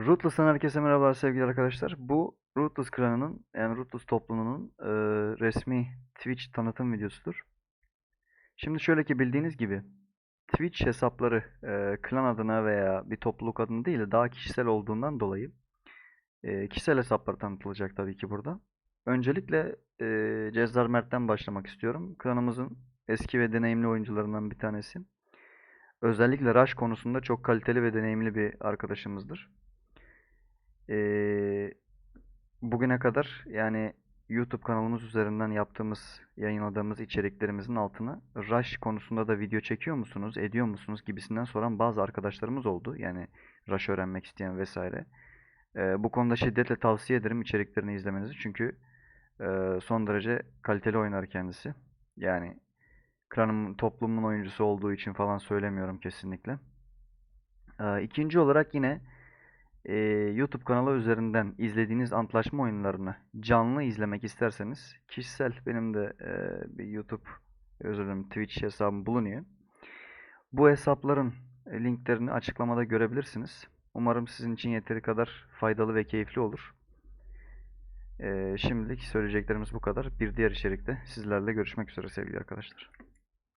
Rootless'tan herkese merhabalar sevgili arkadaşlar. Bu Rootless klanının yani Rootless toplumunun e, resmi Twitch tanıtım videosudur. Şimdi şöyle ki bildiğiniz gibi Twitch hesapları e, klan adına veya bir topluluk adına değil de daha kişisel olduğundan dolayı e, kişisel hesaplar tanıtılacak tabii ki burada. Öncelikle e, Cezzar Mert'ten başlamak istiyorum. Klanımızın eski ve deneyimli oyuncularından bir tanesi. Özellikle Rush konusunda çok kaliteli ve deneyimli bir arkadaşımızdır. Ee, bugüne kadar yani YouTube kanalımız üzerinden yaptığımız, yayınladığımız içeriklerimizin altına Rush konusunda da video çekiyor musunuz, ediyor musunuz gibisinden soran bazı arkadaşlarımız oldu. Yani Rush öğrenmek isteyen vesaire. Ee, bu konuda şiddetle tavsiye ederim içeriklerini izlemenizi. Çünkü e, son derece kaliteli oynar kendisi. Yani klanımın, toplumun oyuncusu olduğu için falan söylemiyorum kesinlikle. Ee, ikinci olarak yine e, YouTube kanalı üzerinden izlediğiniz antlaşma oyunlarını canlı izlemek isterseniz kişisel benim de e, bir YouTube özür dilerim Twitch hesabım bulunuyor. Bu hesapların linklerini açıklamada görebilirsiniz. Umarım sizin için yeteri kadar faydalı ve keyifli olur. E, şimdilik söyleyeceklerimiz bu kadar. Bir diğer içerikte sizlerle görüşmek üzere sevgili arkadaşlar.